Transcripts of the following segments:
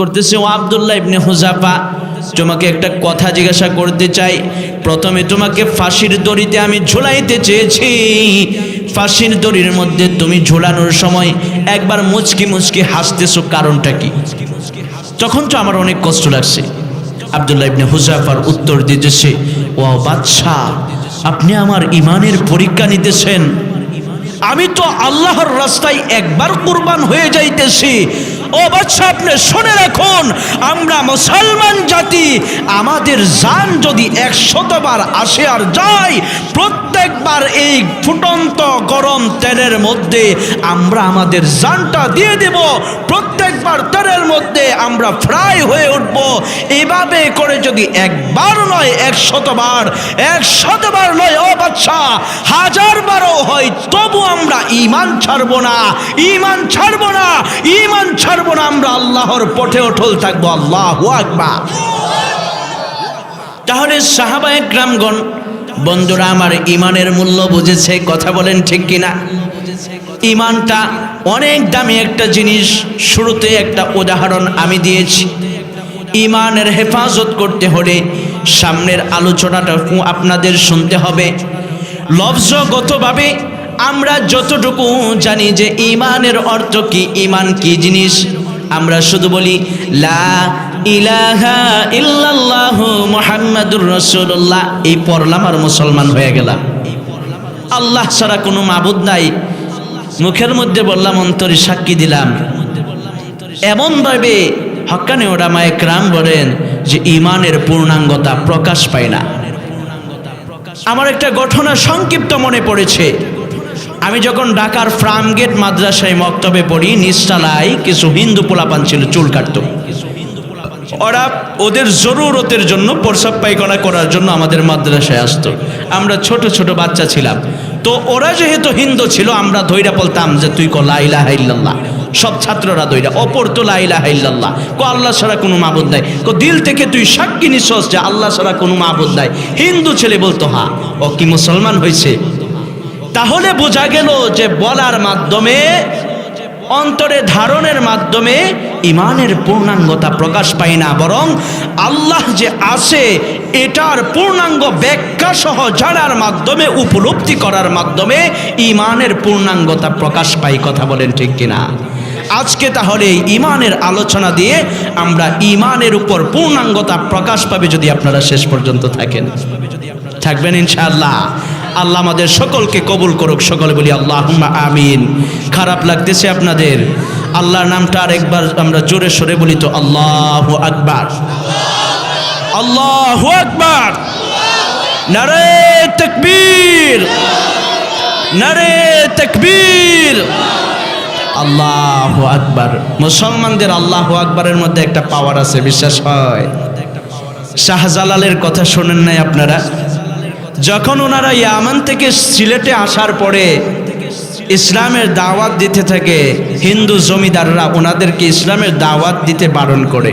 করতেছে, ও আবদুল্লাহ ইবনে হুজাফা, তোমাকে একটা কথা জিজ্ঞাসা করতে চাই। প্রথমে তোমাকে ফাঁসির দড়িতে আমি ঝুলাইতে চেয়েছি। ফাঁসির দড়ির মধ্যে তুমি ঝোলানোর সময় একবার মুচকি মুচকি হাসতেছো, কারণটা কি? তখন তো আমার অনেক কষ্ট লাগছে। আবদুল্লাহ ইবনে হুজাফার উত্তর দিতেছে, ও বাদশাহ, আপনি আমার ইমানের পরীক্ষা নিতেছেন। আমি তো আল্লাহর রাস্তায় একবার কুরবান হয়ে যাইতেছি। ও বাচ্চা, আপনি শুনে রাখুন, আমরা মুসলমান জাতি, আমাদের যান যদি একশতবার আসে আর যায়, প্রত্যেকবার এই ফুটন্ত গরম তেলের মধ্যে আমরা আমাদের যানটা দিয়ে দেব প্রত্যেকবার তেলের মধ্যে আমরা ফ্রাই হয়ে উঠব। এভাবে করে যদি একবার নয়, একশতবার একশতবার নয়, ও বাচ্চা হাজার বারও হয়, তবু আমরা ইমান ছাড়বো না ইমান ছাড়বো না ইমান ছাড়বো না, আমরা আল্লাহর পথে অটল থাকব। আল্লাহ আকবার। তাহলে সাহাবায়ে গ্রামগণ বন্ধুরা আমার ইমানের মূল্য বুঝেছে, কথা বলেন ঠিক কিনা? ইমানটা অনেক দামি একটা জিনিস। শুরুতে একটা উদাহরণ আমি দিয়েছি। ইমানের হেফাজত করতে হলে সামনের আলোচনাটা আপনাদের শুনতে হবে। লফজগতভাবে আমরা যতটুকু জানি যে ইমানের অর্থ কি, ইমান কি জিনিস, আমরা শুধু বলি, লা ইলাহা ইল্লাল্লাহু মুহাম্মাদুর রাসূলুল্লাহ। এই পড়লাম আর মুসলমান হয়ে গেলাম। আল্লাহ ছাড়া কোনো মাবুদ নাই। মুখের মধ্যে বললাম, অন্তরে সাক্ষী দিলাম। এমনভাবে হক্কানি ওডামায় ক্রাম বলেন যে ইমানের পূর্ণাঙ্গতা প্রকাশ পায় না। আমার একটা ঘটনা সংক্ষিপ্ত মনে পড়েছে। আমি যখন ঢাকার ফার্মগেট মাদ্রাসায় মক্তবে পড়ি নিস্টালায় কিছু হিন্দু পোলাপান ছিল, চুল কাটত। ওরা ওদের জরুরতের জন্য প্রসাব পায়খানা করার জন্য আমাদের মাদ্রাসায় আসতো। আমরা ছোট ছোট বাচ্চা ছিলাম। তো ওরা যেহেতু হিন্দু ছিল, আমরা ধৈরা বলতাম যে তুই ক লাইলা হাইল্লাল্লাহ সব ছাত্ররা দৈরা অপর তো লাইলা হাইল্লাহ কো আল্লাহ ছাড়া কোনো মাবুদ নাই। কো দিল থেকে তুই সাক্ষী নিঃশ্বাস যে আল্লাহ ছাড়া কোনো মাবুদ নাই। হিন্দু ছেলে বলতো, হা, ও কি মুসলমান হয়েছে তাহলে বোঝা গেল যে বলার মাধ্যমে অন্তরে ধারণের মাধ্যমে ইমানের পূর্ণাঙ্গতা প্রকাশ পায় না, বরং আল্লাহ যে আছে, এটার পূর্ণাঙ্গ ব্যাখ্যা সহ জানার মাধ্যমে, উপলব্ধি করার মাধ্যমে ইমানের পূর্ণাঙ্গতা প্রকাশ পায়, কথা বলেন ঠিক কিনা? আজকে তাহলে ইমানের আলোচনা দিয়ে আমরা ইমানের উপর পূর্ণাঙ্গতা প্রকাশ পাবে যদি আপনারা শেষ পর্যন্ত থাকেন। থাকবেন ইনশাআল্লাহ। আল্লাহ আমাদের সকলকে কবুল করুক। সকলে বলি আল্লাহ আমিন। খারাপ লাগতেছে আপনাদের। আল্লাহর নামটা আরেকবার আমরা জোরে সরে বলি তো, আল্লাহ আকবার। আল্লাহ আকবার। নারে তকবীর। নারে তকবীর। আল্লাহ আকবার। মুসলমানদের আল্লাহ আকবারের মধ্যে একটা পাওয়ার আছে, বিশ্বাস হয়? শাহজালালের কথা শোনেন নাই আপনারা? যখন ওনারা ইয়ামান থেকে সিলেটে আসার পরে ইসলামের দাওয়াত দিতে থাকে, হিন্দু জমিদাররা ওনাদেরকে ইসলামের দাওয়াত দিতে বারণ করে।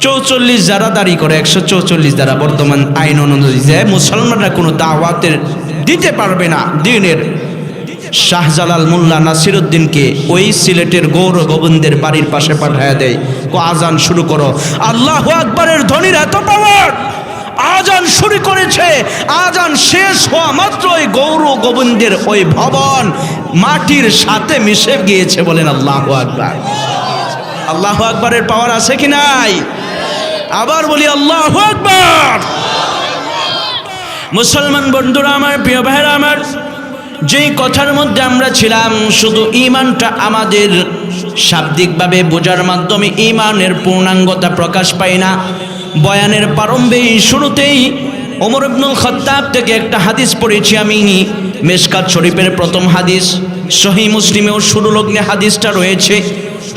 চৌচল্লিশ যারা দাঁড়ি করে, একশো চৌচল্লিশ দ্বারা বর্তমান আইন অনুযায়ী যে মুসলমানরা কোনো দাওয়াতের দিতে পারবে না দিনের। শাহজালাল মোল্লা নাসিরুদ্দিনকে ওই সিলেটের গৌর গোবিন্দের বাড়ির পাশে পাঠায় দেয়। আজান শুরু করো। আল্লাহ আকবরের ধ্বনির এত পাওয়ার আজান শুরু করেছে। আজান শেষ হওয়া মাত্র ওই গৌর গোবিন্দের ওই ভবন মাটির সাথে মিশে গিয়েছে বলেন আল্লাহ আকবর। আল্লাহ আকবরের পাওয়ার আছে কি নাই? আবার বলি আল্লাহ আকবর। মুসলমান বন্ধুরা আমার, প্রিয় ভাইরা আমার, যেই কথার মধ্যে আমরা ছিলাম, শুধু ইমানটা আমাদের শাব্দিকভাবে বোঝার মাধ্যমে ইমানের পূর্ণাঙ্গতা প্রকাশ পায় না। বয়ানের প্রারম্ভেই শুরুতেই ওমর ইবনুল খত্তাব থেকে একটা হাদিস পড়েছি আমি। মেশকাত শরীফের প্রথম হাদিস সহি মুসলিমেও শুরু লগ্নে হাদিসটা রয়েছে।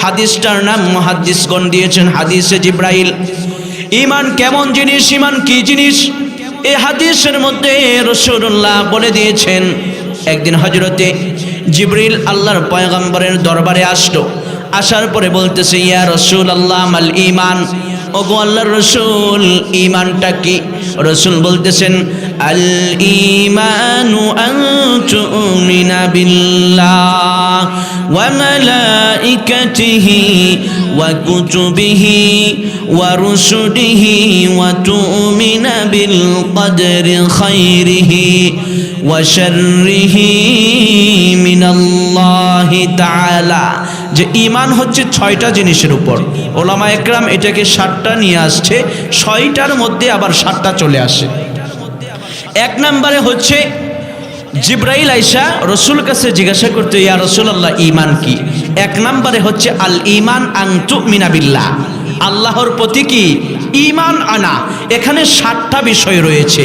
হাদিসটার নাম মহাদিসগণ দিয়েছেন হাদিসে জিব্রাইল। ইমান কেমন জিনিস ইমান কি জিনিস? এই হাদিসের মধ্যে রসুল্লাহ বলে দিয়েছেন, একদিন হজরতে জিবরিল আল্লাহর পয়গম্বরের দরবারে আসলো। আসার পরে বলতেছে, ইয়া রসুল আল্লাহ মাল ইমান ওগো আল্লাহর রসুল ইমানটা কি? রসুল বলতেছেন, আল ইমানু আনতুমিনা বিল্লাহ ওয়া মালাইকাতিহি ওয়া কুতুবিহি ওয়া রুসুলিহি ওয়া বিল কদরি খাইরিহি ওয়া শাররিহি মিনাল্লাহি যে ইমান হচ্ছে ছয়টা জিনিসের উপর। ওলামা একরাম এটাকে সাতটা নিয়ে আসছে, ছয়টার মধ্যে আবার সাতটা চলে আসে। এক নম্বরে হচ্ছে জিব্রাইল আইসা রসুল কাছে জিজ্ঞাসা করতে, ইয়া রসুল আল্লাহ ইমান কি? এক নম্বরে হচ্ছে আল ইমান আংতু মিনাবিল্লা আল্লাহর প্রতি কি ইমান আনা। এখানে সাতটা বিষয় রয়েছে।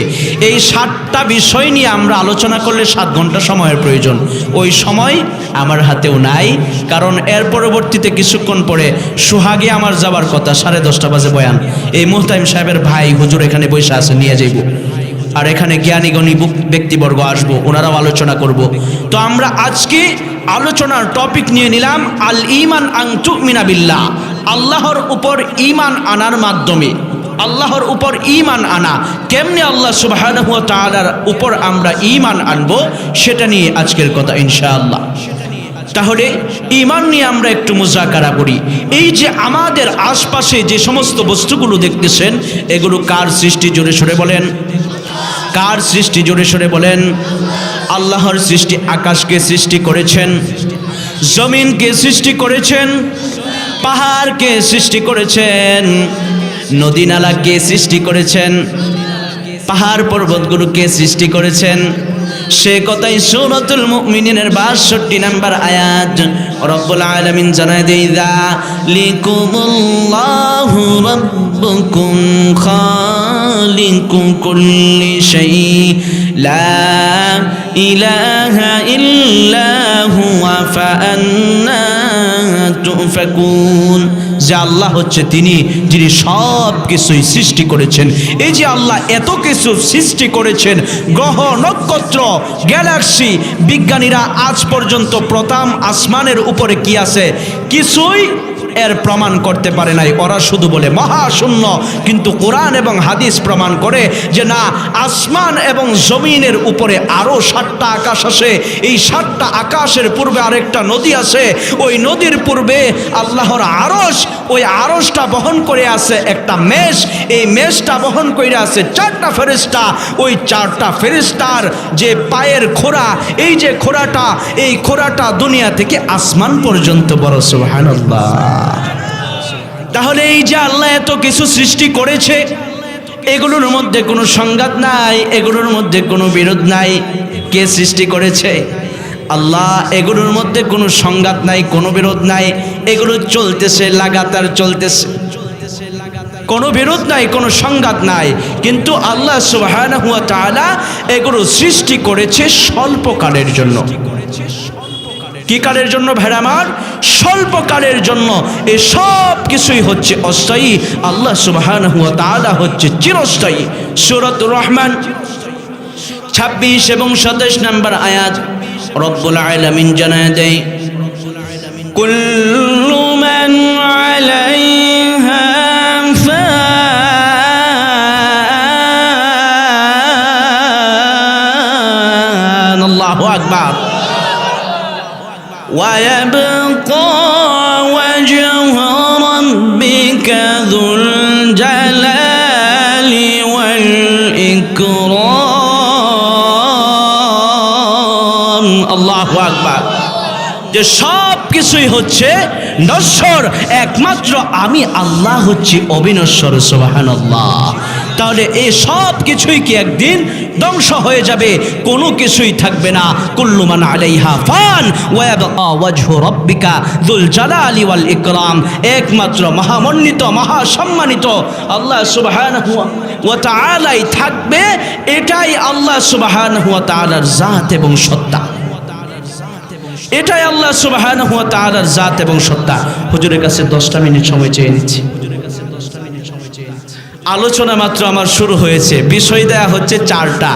এই সাতটা বিষয় নিয়ে আমরা আলোচনা করলে সাত ঘণ্টা সময়ের প্রয়োজন। ওই সময় আমার হাতেও নাই, কারণ এর পরবর্তীতে কিছুক্ষণ পরে সোহাগে আমার যাবার কথা, সাড়ে দশটা বাজে বয়ান। এই মুহতাইম সাহেবের ভাই হুজুর এখানে বসে আছে, নিয়ে যাইব। আর এখানে জ্ঞানীগণী ব্যক্তিবর্গ আসব, ওনারাও আলোচনা করব। তো আমরা আজকে আলোচনার টপিক নিয়ে নিলাম, আল ইমান আংটু মিনাবিল্লাহ আল্লাহর উপর ইমান আনার মাধ্যমে। আল্লাহর উপর ইমান আনা। কেমনে আল্লাহ সুবাহ উপর আমরা ইমান আনব, সেটা নিয়ে আজকের কথা ইনশাআল্লাহ। তাহলে ইমান নিয়ে আমরা একটু মুজাকারা করি। এই যে আমাদের আশপাশে যে সমস্ত বস্তুগুলো দেখতেছেন, এগুলো কার সৃষ্টি জোরে সরে বলেন? কার সৃষ্টি জোরে সরে বলেন? আল্লাহর সৃষ্টি আকাশকে সৃষ্টি করেছেন, জমিনকে সৃষ্টি করেছেন, পাহাড়কে সৃষ্টি করেছেন, নদী নালাকে সৃষ্টি করেছেন, পাহাড় পর্বতগুলোকে সৃষ্টি করেছেন। সে কথাই সূরাতুল মুমিনিনের 62 নাম্বার আয়াত, রব্বুল আলামিন জানায় দেই দা লিকুমুল্লাহু রাব্বুকুম খালিকু কুল্লি লা ইলাহা ইল্লা হুয়া ফাআন্না তুফাকুন। যে আল্লাহ হচ্ছে তিনি, যিনি সব কিছুই সৃষ্টি করেছেন। এই যে আল্লাহ এত কিছু সৃষ্টি করেছেন, গ্রহ, নক্ষত্র, গ্যালাক্সি, বিজ্ঞানীরা আজ পর্যন্ত প্রথম আসমানের উপরে কি আছে? কিছুই এর প্রমাণ করতে পারে নাই। ওরা শুধু বলে মহাশূন্য, কিন্তু কোরআন এবং হাদিস প্রমাণ করে যে না, আসমান এবং জমিনের উপরে আরও সাতটা আকাশ আছে। এই সাতটা আকাশের পূর্বে আরেকটা নদী আছে। ওই নদীর পূর্বে আল্লাহর আরস ওই আরসটা বহন করে আছে একটা মেষ। এই মেষটা বহন করে আছে চারটা ফেরিস্তা ওই চারটা ফেরিস্তার যে পায়ের খোরা এই যে খোরাটা এই খোরাটা দুনিয়া থেকে আসমান পর্যন্ত বড়, সুবহানাল্লাহ। তাহলে এই যে আল্লাহ এত কিছু সৃষ্টি করেছে, এগুলোর মধ্যে কোনো সংঘাত নাই, এগুলোর মধ্যে কোনো বিরোধ নাই। কে সৃষ্টি করেছে? আল্লাহ, এগুলোর মধ্যে কোনো সংঘাত নাই, কোনো বিরোধ নাই। এগুলো চলতেছে, লাগাতার চলতেছে। কোনো বিরোধ নাই, কোনো সংঘাত নাই। কিন্তু আল্লাহ তাআলা এগুলো সৃষ্টি করেছে স্বল্পকালের জন্য। কি কালের জন্য ভেড়ামার স্বল্পকালের জন্য। এ সব কিছুই হচ্ছে অস্থায়ী। আল্লাহ সুবহানাহু হুয়া তাআলা হচ্ছে চিরস্থায়ী। সূরাতুর রহমান 26 এবং 27 নম্বর আয়াত। রব্বুল আলামিন জানায় দেয় আকবার। ويبقى وجه ربك ذو الجلال والإكرام الله أكبر যে সব কিছুই হচ্ছে নশ্বর একমাত্র আমি আল্লাহ হচ্ছি অবিনশ্বর সোবাহান তাহলে এই সব কিছুই কি একদিন ধ্বংস হয়ে যাবে, কোনো কিছুই থাকবে না। কুল্লুমান আলাইহা ফান ওয়াজহু রাব্বিকা যুল জালালি ওয়াল ইকরাম। একমাত্র মহামণ্ডিত মহাসম্মানিত আল্লাহ সুবহানাহু ওয়া তাআলাই থাকবে, এটাই আল্লাহ সুবহানাহু ওয়া তাআলার জাত এবং সত্তা। এটাই আল্লাহ সুবহানাহু ওয়া তাআলার জাত এবং সত্তা। হুজুরের কাছে 10টা মিনিট সময় চেয়ে নিচ্ছি। আলোচনা মাত্র আমার শুরু হয়েছে। বিষয় দেয়া হচ্ছে চারটা।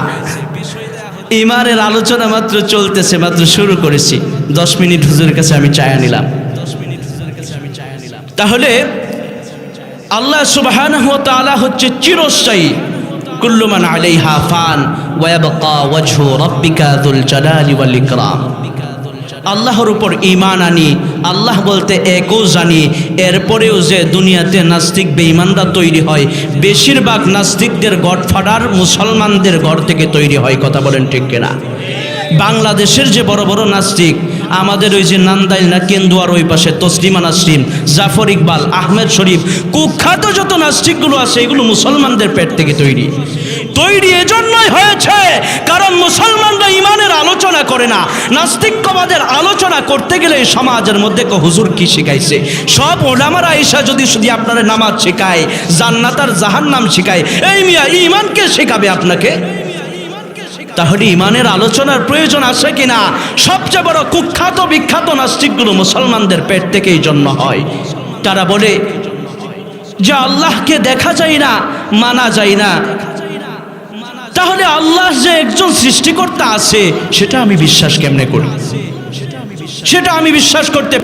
ইমানের আলোচনা মাত্র চলতেছে, মাত্র শুরু করেছি। দশ মিনিট হুজুরের কাছে আমি চায়া নিলাম। তাহলে আল্লাহ তাআলা হচ্ছে চিরস্থায়ী। কুল্লুমান আলাইহা ফান ওয়া ইয়াবকা ওয়াজহু রাব্বিকা যুল জালালি ওয়াল ইকরাম। আল্লাহর উপর ঈমান আনি, আল্লাহ বলতে একও জানি, এরপরেও যে দুনিয়াতে নাস্তিক বেঈমানরা তৈরি হয়, বেশিরভাগ নাস্তিকদের গডফাদার মুসলমানদের ঘর থেকে তৈরি হয়, কথা বলেন ঠিক কিনা? বাংলাদেশের যে বড় বড় নাস্তিক, আমাদের ওই যে নান্দাইল না কেন্দুয়ার ওই পাশে তসলিমা নাসরিন, জাফর ইকবাল, আহমেদ শরীফ, কুখ্যাত যত নাস্তিকগুলো আছে, এগুলো মুসলমানদের পেট থেকে তৈরি। তৈরি এজন্যই হয়েছে। কারণ মুসলমানরা ইমানের আলোচনা করে না নাস্তিক্যবাদের আলোচনা করতে গেলে সমাজের মধ্যে হুজুর কি শিখাইছে? সব ওলামার আইসা যদি শুধু আপনারা নামাজ শেখায়, জান্নাত আর জাহান্নাম শেখায়, এই মিয়া ইমানকে শেখাবে আপনাকে? তাহলে ইমানের আলোচনার প্রয়োজন আছে কিনা? সবচেয়ে বড় কুখ্যাত, বিখ্যাত নাস্তিকগুলো মুসলমানদের পেট থেকেই জন্ম হয়। তারা বলে যে আল্লাহকে দেখা যায় না, মানা যায় না। তাহলে আল্লাহ যে একজন সৃষ্টিকর্তা আছে, সেটা আমি বিশ্বাস কেমনে করি? সেটা আমি বিশ্বাস করতে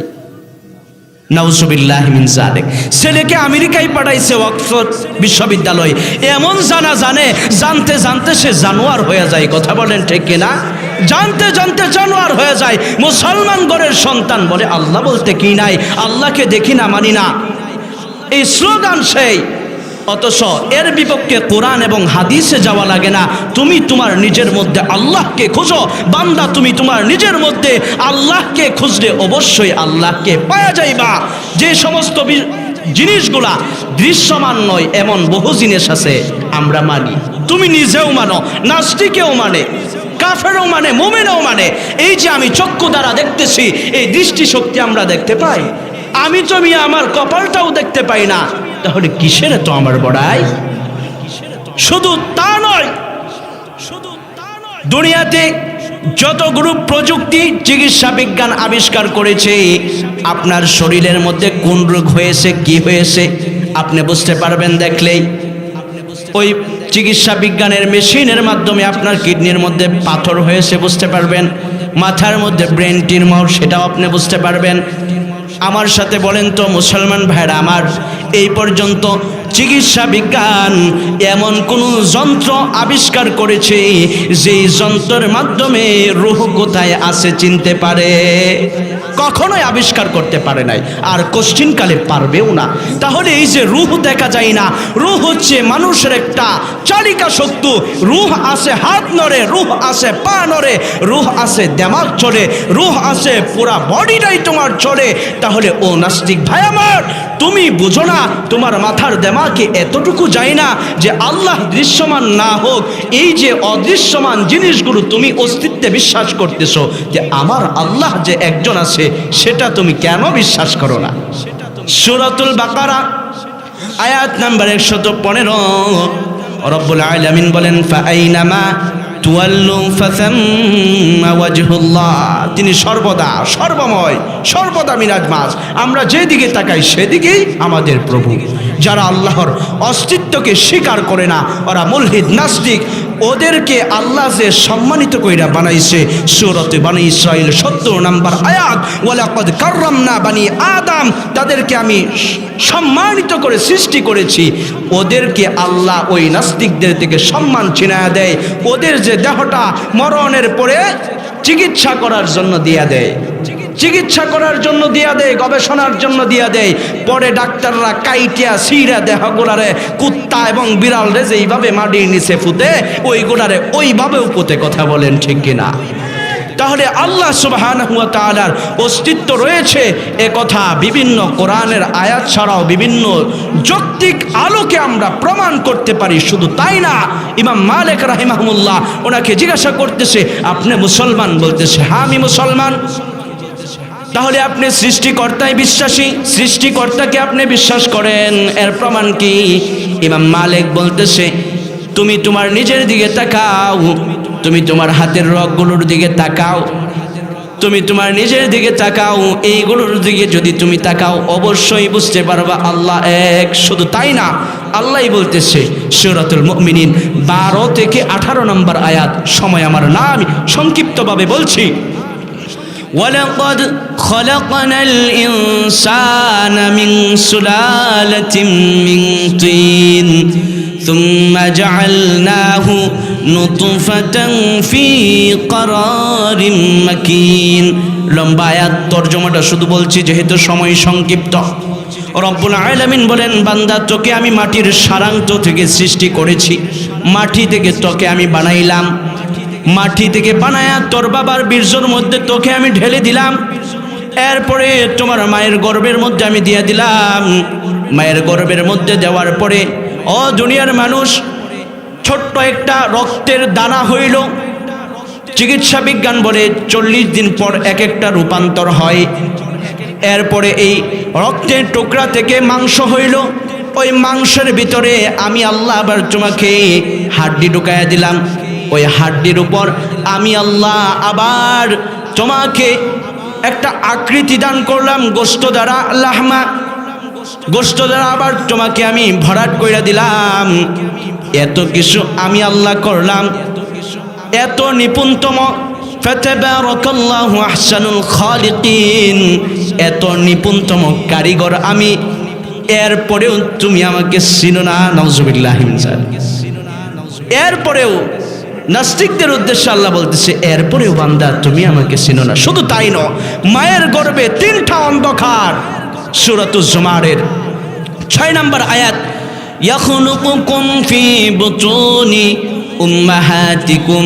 নাউজুবিল্লাহ মিন জালিক ছেলেকে আমেরিকায় পাঠাইছে অক্সফোর্ড বিশ্ববিদ্যালয়। এমন জানা জানে, জানতে জানতে সে জানোয়ার হয়ে যায়, কথা বলেন ঠিক কিনা? জানতে জানতে জানোয়ার হয়ে যায়। মুসলমান ঘরের সন্তান বলে, আল্লাহ বলতে কি নাই? আল্লাহকে দেখি না, মানি না। এই স্লোগান সেই। অথচ এর বিপক্ষে কোরআন এবং হাদিসে যাওয়া লাগে না। তুমি তোমার নিজের মধ্যে আল্লাহকে খোঁজো, বান্দা তুমি তোমার নিজের মধ্যে আল্লাহকে খুঁজলে অবশ্যই আল্লাহকে পাওয়া যাইবা। যে সমস্ত জিনিসগুলা দৃশ্যমান নয়, এমন বহু জিনিস আছে, আমরা মানি। তুমি নিজেও মানো, নাস্তিকেও মানে কাফেরও মানে মোমেনও মানে। এই যে আমি চক্ষু দ্বারা দেখতেছি, এই দৃষ্টিশক্তি আমরা দেখতে পাই। আমি তো মিয়া আমার কপালটাও দেখতে পাই না। তাহলে কিসের তো আমার বড়াই? শুধু তা নয় শুধু তা নয় দুনিয়াতে যত গ্রুপ প্রযুক্তি চিকিৎসা বিজ্ঞান আবিষ্কার করেছে, আপনার শরীরের মধ্যে কোন রোগ হয়েছে, কি হয়েছে, আপনি বুঝতে পারবেন দেখলেই। ওই চিকিৎসা বিজ্ঞানের মেশিনের মাধ্যমে আপনার কিডনির মধ্যে পাথর হয়েছে, বুঝতে পারবেন। মাথার মধ্যে ব্রেন টিউমার সেটাও আপনি বুঝতে পারবেন। আমার সাথে বলেন তো মুসলমান ভাইরা আমার এই পর্যন্ত চিকিৎসা বিজ্ঞান এমন কোন যন্ত্র আবিষ্কার করেছে যেই যন্ত্রের মাধ্যমে রুহ কোথায় আছে চিনতে পারে? কখনোই আবিষ্কার করতে পারে নাই, আর কোশ্চিনকালে পারবেও না। তাহলে এই যে রুহ দেখা যায় না, রুহ হচ্ছে মানুষের একটা চালিকা শক্তি। রুহ আছে হাত নড়ে, রুহ আছে পা নড়ে, রুহ আছে দেমাগ চলে রুহ আছে পুরা বডিটাই তোমার চলে তাহলে ও নাস্তিক ভাই আমার, তুমি বুঝো না, তোমার মাথার দেমাকে এতটুকু যায় না যে আল্লাহ দৃশ্যমান না হোক, এই যে অদৃশ্যমান জিনিসগুলো তুমি অস্তিত্বে বিশ্বাস করতেছ, যে আমার আল্লাহ যে একজন আছে, সেটা তুমি কেন বিশ্বাস করো না? সুরাতুল বাকারা, আয়াত নাম্বার একশত পনেরো। রব্বুল আলামিন বলেন ওয়াজহুল্লাহ। তিনি সর্বদা, সর্বময়, সর্বদা মিরাজমাজ। আমরা যেদিকে তাকাই, সেদিকেই আমাদের প্রভু। যারা আল্লাহর অস্তিত্বকে স্বীকার করে না, ওরা মুলহিদ, নাস্তিক। ওদেরকে আল্লাহ যে সম্মানিত কইরা বানাইছে, সুরতে বানি ইসরাইল সত্তর নাম্বার আয়াত, ওয়ালাকদ কাররামনা বানি আদম, তাদেরকে আমি সম্মানিত করে সৃষ্টি করেছি। ওদেরকে আল্লাহ ওই নাস্তিকদের থেকে সম্মান ছিনায়া দেয়, ওদের যে দেহটা মরণের পরে চিকিৎসা করার জন্য দিয়া দেয়। চিকিৎসা করার জন্য দিয়া দেয়, গবেষণার জন্য দিয়া দেয়। পরে ডাক্তাররা কাইটিয়া, সিরা, দেহগুলারে কুত্তা এবং বিড়াল রে যেইভাবে মাটির নিচে ফুতে ওই গোড়ারে ওইভাবেও পুঁতে কথা বলেন, ঠিক কিনা? তাহলে আল্লাহ সুবহানাহু ওয়া তাআলার অস্তিত্ব রয়েছে এ কথা বিভিন্ন কোরআনের আয়াত ছাড়াও বিভিন্ন যৌক্তিক আলোকে আমরা প্রমাণ করতে পারি, শুধু তাই না? ইমাম মালিক রাহিমাহুল্লাহ ওনাকে জিজ্ঞাসা করতেছে, আপনি মুসলমান? বলতেছে হ্যাঁ আমি মুসলমান। তাহলে আপনি সৃষ্টিকর্তায় বিশ্বাসী। সৃষ্টিকর্তাকে আপনি বিশ্বাস করেন। এর প্রমাণ কি? ইমাম মালিক বলতেছে, তুমি তোমার নিজের দিকে তাকাও। তুমি তোমার হাতের রগগুলোর দিকে তাকাও। তুমি তোমার নিজের দিকে তাকাও। এইগুলোর দিকে যদি তুমি তাকাও, অবশ্যই বুঝতে পারবা আল্লাহ এক। শুধু তাই না, আল্লাহই বলতেছে, সুরাতুল মুমিনিন বারো থেকে আঠারো নম্বর আয়াত। সময় আমার না আমি সংক্ষিপ্তভাবে বলছি। ولقد خلقنا الإنسان من سلالة من طين ثم جعلناه نطفة في قرار مكين লম্বা আয়াত তর্জমাটা শুধু বলছি যেহেতু সময় সংক্ষিপ্ত রব্বুল আলামিন বলেন বান্দা তোকে আমি মাটির সারাংশ থেকে সৃষ্টি করেছি মাটি থেকে তোকে আমি বানাইলাম মাটি থেকে বানায়া তোর বাবার বীর্যর মধ্যে তোকে আমি ঢেলে দিলাম। এরপরে তোমার মায়ের গর্ভের মধ্যে আমি দিয়ে দিলাম। মায়ের গর্ভের মধ্যে দেওয়ার পরে, ও দুনিয়ার মানুষ, ছোট্ট একটা রক্তের দানা হইল। চিকিৎসা বিজ্ঞান বলে চল্লিশ দিন পর এক একটা রূপান্তর হয়। এরপরে এই রক্তের টুকরা থেকে মাংস হইল। ওই মাংসের ভিতরে আমি আল্লাহ আবার তোমাকে হাড্ডি ঢুকাইয়া দিলাম। ওই হাড্ডির উপর আমি আল্লাহ আবার তোমাকে একটা আকৃতি দান করলাম গোস্ত দ্বারা আল্লাহমা গোস্ত দ্বারা আবার তোমাকে আমি ভরাট কইরা দিলাম। এত কিছু আমি আল্লাহ করলাম। এত নিপুণতম। এত নিপুণতম কারিগর আমি। এরপরেও তুমি আমাকে চিনো না নজুবিল্লাহ এরপরেও নাস্তিকদের উদ্দেশ্যে আল্লাহ বলতেছে এরপরেও বান্দা তুমি আমাকে চিনো না শুধু তাই ন মায়ের গর্বে তিনটা অন্ধকার সুরাতুজ জুমারের ছয় নম্বর আয়াত يخلقكم في بطون أمهاتكم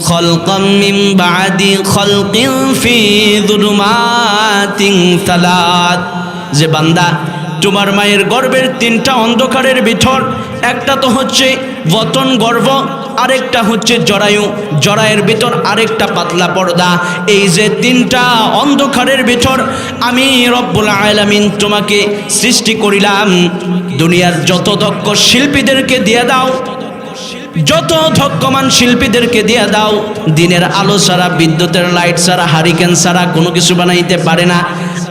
خلقا من بعد خلق في ظلمات ثلاث যে বান্দা তোমার মায়ের গর্বের তিনটা অন্ধকারের ভিতর একটা তো হচ্ছে বতন গর্ভ আরেকটা হচ্ছে জরায়ু। জরায়ের ভিতর আরেকটা পাতলা পর্দা। এই যে তিনটা অন্ধকারের ভিতর আমি রব্বুল আলামিন তোমাকে সৃষ্টি করিলাম। দুনিয়ার যত দক্ষ শিল্পীদেরকে দিয়ে দাও যত ধক্যমান শিল্পীদেরকে দিয়ে দাও, দিনের আলো ছাড়া, বিদ্যুতের লাইট ছাড়া হারিকেন ছাড়া কোনো কিছু বানাইতে পারে না।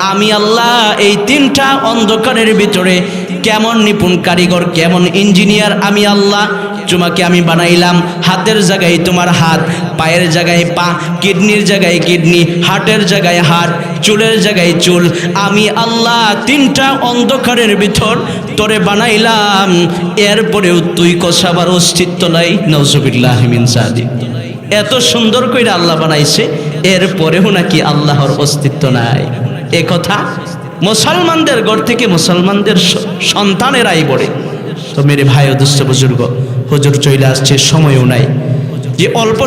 আমি আল্লাহ এই তিনটা অন্ধকারের ভিতরে কেমন নিপুণ কারিগর, কেমন ইঞ্জিনিয়ার, আমি আল্লাহ। তোমাকে আমি বানাইলাম, হাতের জায়গায় তোমার হাত, পায়ের জায়গায় পা, কিডনির জায়গায় কিডনি হাটের জায়গায় হাট চুলের জায়গায় চুল। আমি আল্লাহ তিনটা অন্ধকারের ভিতর তোরে বানাইলাম। এরপরেও তুই কষাবার অস্তিত্ব নাই নজবিল্লাহ সাদি এত সুন্দর করে আল্লাহ বানাইছে, এরপরেও নাকি আল্লাহর অস্তিত্ব নাই। এ কথা মুসলমানদের ঘর থেকে মুসলমানদের সন্তানেরাই বলে তো মেরে ভাই ও দুস্থ বুজুর্গ, হুজুর চলে আসছে, সময়ও নাই। যে অল্প